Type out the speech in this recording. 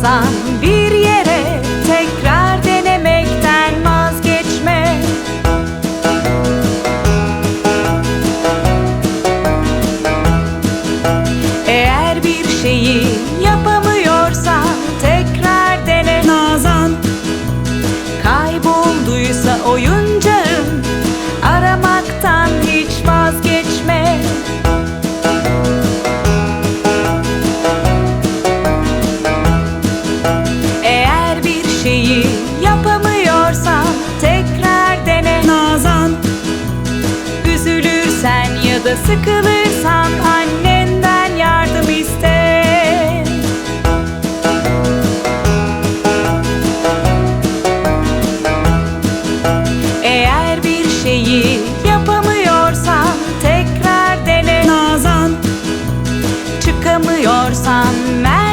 sabe da sıkılırsan annenden yardım iste. Eğer bir şeyi yapamıyorsan tekrar dene. Nazan. Çıkamıyorsan mer